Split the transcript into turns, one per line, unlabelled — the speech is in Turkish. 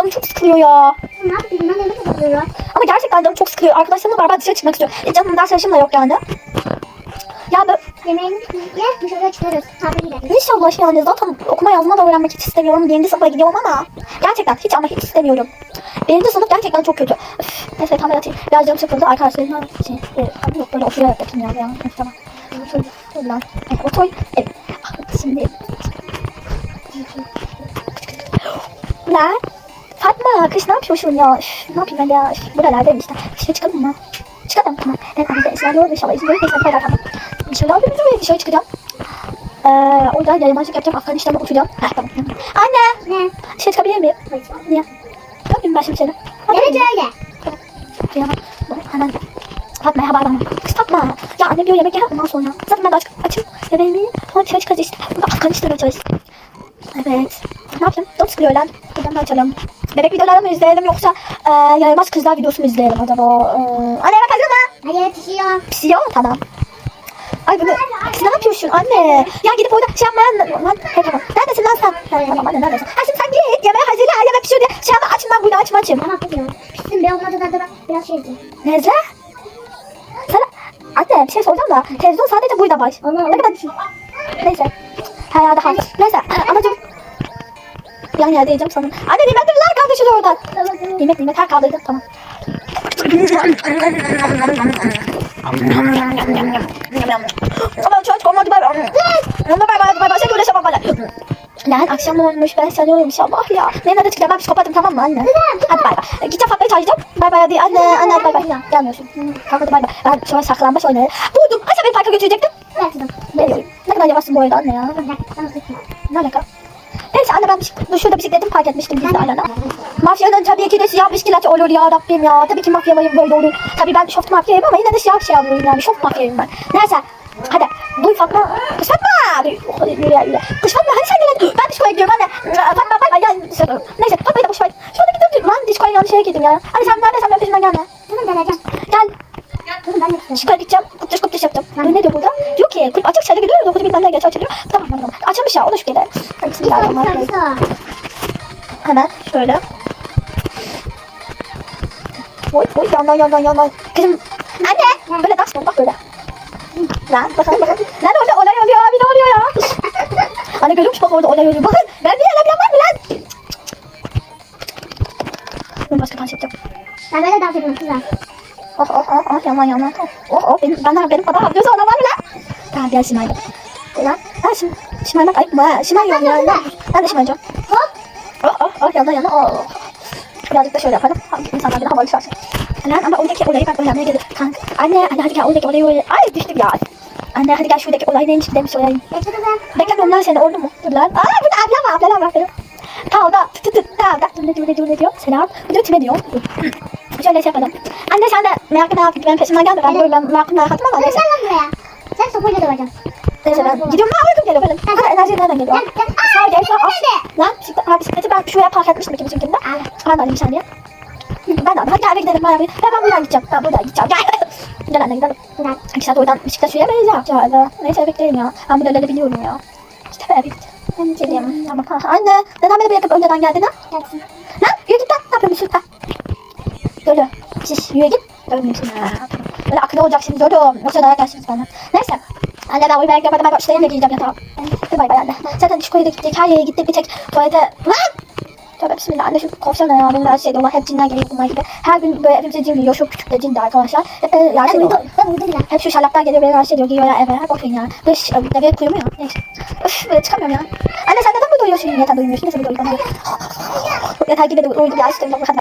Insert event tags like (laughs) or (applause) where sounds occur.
canım çok sıkılıyor ya.
Ne yapayım ben evde kapatıyorum.
Ama gerçekten canım çok sıkılıyor. Arkadaşlarımla beraber dışarı çıkmak istiyorum. E canım ders çalışım da yok yani. Ya böyle
Yemeğini ye dışarıya çıkarız. Tabii gideriz.
inşallah yani zaten okuma yazma da öğrenmek hiç istemiyorum. Birinci sınıfa gidiyorum ama gerçekten hiç ama hiç istemiyorum. Birinci sınıf gerçekten çok kötü. Üf, neyse kamera atayım. Biraz canım sıkıldı. Arkadaşlarımla şey, e, hadi yok böyle oturarak yapayım ya. ya. Neyse, Tamam. Şöyle lan. Evet, otur. Evet. Ah, Şimdi. Lan. Fatma kış ne yapıyorsun ya? Üf, ne yapayım ben ya? Üf, buralardayım işte. Dışarı çıkalım mı? Çıkalım tamam. Ben arada ısrar olur inşallah. İzin verirse hadi tamam. İnşallah bir bir dışarı çıkacağım. Ee, orada yayınmacılık yapacağım. Afganistan'da oturacağım. Heh, tamam. Anne.
Ne?
Dışarı çıkabilir miyim? Niye? Ne yapayım ben şimdi seni?
Evet öyle.
Ya, hemen Fatma'ya haber vermem. Kız Fatma. Ya annem diyor yemek ye ondan sonra. Zaten ben de aç, açım. Yemeğimi. Sonra dışarı çıkacağız işte. Burada Afganistan'a. Evet. Ne yapayım? Çok sıkılıyor lan. Buradan da açalım. Bebek videoları mı izleyelim yoksa e, yaramaz kızlar videosu mu izleyelim acaba? E, anne yemek hazır mı?
Yetişiyor.
Pişiyor tamam. Ay bunu kız ne yapıyorsun anne? Ya gidip orada şey yapmayan lan. Hey tamam. Neredesin lan sen? Ha, tamam anne neredesin? Ha şimdi sen git yemeği hazırla yemek pişiyor diye. Şey yapma açım ben burada açım açım.
Tamam kızım. Pişsin be olmadı da biraz şey edeceğim.
Nezle? Sana anne bir şey soracağım da televizyon sadece burada var.
Allah
Ne kadar Neyse. Ha ya daha. Neyse anacığım. Yan yerde yiyeceğim sanırım. Anne nimetler kaldı şurada oradan. Nimet nimet her kaldıydı tamam. Ama çok olmadı bay bay. Ama bay bay bay bay. Sen uğraşamam bana. Lan akşam olmuş ben sanıyorum inşallah ya. Neyin adı çıkacağım ben psikopatım tamam mı anne? Hadi bay bay. Gideceğim Fatma'yı çağıracağım. Bay bay hadi anne anne hadi bay bay. Gelmiyorsun. Kalk hadi bay bay. Ben şöyle saklambaç oynarım. Buldum. Ay sen beni parka
kızım.
Ne, ne kadar yavaşsın bu arada anne ya. Ne alaka? Anne bisik- şurada bisikletimi park etmiştim biz arada. Mafyanın tabii ki de siyah bisiklet olur ya Rabbim ya. Tabii ki mafyalarım böyle olur. Tabii ben şoft mafyayım ama yine de siyah şey alıyorum yani. Şoft mafyayım ben. Neyse. Hadi. Duy Fatma. Kız Fatma. Duy. Yürü ya yürü. Kız Fatma hadi sen gel. Ben diskoya gidiyorum anne. Fatma bay bay. Neyse Fatma'yı da boş ver. Şurada gidiyorum. Lan diskoya yanlış yere girdim ya. Hadi sen neredesin? Ben peşimden gelme.
Kızım geleceğim.
Gel.
Kızım ben yapıyorum.
Diskoya gideceğim. Kutuş kutuş yapacağım. Yani ne diyor burada? Diyor ki kulüp açık içeri gidiyor. Dokuzu bilmem ne geç açılıyor. Tamam tamam. Açılmış ya. O da şu gele. Hadi bismillahirrahmanirrahim. Hemen şöyle. Oy oy yandan yandan yandan. Kızım anne böyle dans mı bak böyle. Lan bakalım bakalım. Lan orada olay oluyor abi ne oluyor ya? (laughs) Anne görüyor musun bak orada olay oluyor. Bakın ben bir yerle var mı lan? Ben başka dans yapacağım.
Ben böyle dans ediyorum kızım.
Oh oh oh oh yaman yaman. Oh oh benim, benden benim kadar yapıyorsa ona var mı lan? Tamam gel Şimay'la. Lan şimdi Şimay'la ayıp mı yok ya. lan. Ben de Şimay'cığım.
Hop.
Oh oh oh yana yana oh. Birazcık da şöyle yapalım. İnsanlar bir havalı şaşsın. Lan ama oradaki olayı ben öğrenmeye geldim. Kanka anne anne hadi gel oradaki olayı öğren. Ay düştüm ya. Anne hadi gel şuradaki olay neymiş demiş olayım. Beklemiyorum lan seni oldu mu? Dur lan. Aa burada abla var abla var aferin. Tamam da tut tut tut tamam da dur ne diyor ne diyor ne diyor. Selam. Bu diyor kime diyor. Şöyle şey yapalım. Anne sen de meraklı merak benim peşimden gelme. Ben böyle meraklı merak ettim ama
gel lan buraya. Sen sopayla döveceksin.
Neyse ben gidiyorum. Aa uykum geliyor benim. Hadi enerji nereden geliyor? Sağ gel sağ al. Lan ha, bisikleti ben şuraya park etmiştim ikimizin de. Ben de alayım bir saniye. Ben de alayım. Hadi eve gidelim. Ben, ben, buradan gideceğim. Ben buradan gideceğim. Gel. (laughs) Gel anne gidelim. İki saat oradan bisiklet süremeyiz ya. Ya, Neyse gidelim ya. Ben buraları biliyorum ya. İşte eve git. Ben gideyim. Tamam. Ha, anne. Neden beni bırakıp önceden geldin ha?
Gelsin.
Lan yürü git lan. Ne yapıyorsun? Ha. Böyle. Siz yürü git. Görmüyorsun ha. Böyle akıllı olacaksınız oğlum. Yoksa dayak yersiniz benden. Neyse. Anne ben uyumayı görmedim. Ben başlayayım da giyeceğim yatağa. Hadi bay bay anne. Zaten diskoya da gittik. Her yere gittik. Bir tek tuvalete. Lan! Tövbe bismillah. Anne şu kovsana ya. Benim her şey diyorlar. Hep cinler geliyor bunlar gibi. Her gün böyle evimize cin geliyor. Şu küçük de cin de arkadaşlar. Hep böyle
Ben
ediyorlar.
uyudum. Ben uyudum bile.
Hep şu şarlaklar geliyor beni rahatsız ediyor. Giyiyorlar eve. Bakın ya. Dış deveye kuyumu ya. Neyse. Öf böyle çıkamıyorum ya. Anne sen neden burada uyuyorsun? Yatağında uyumuyorsun. Neyse burada uyuyorum. Yatağa gibi de uyudum ya. İşte hadi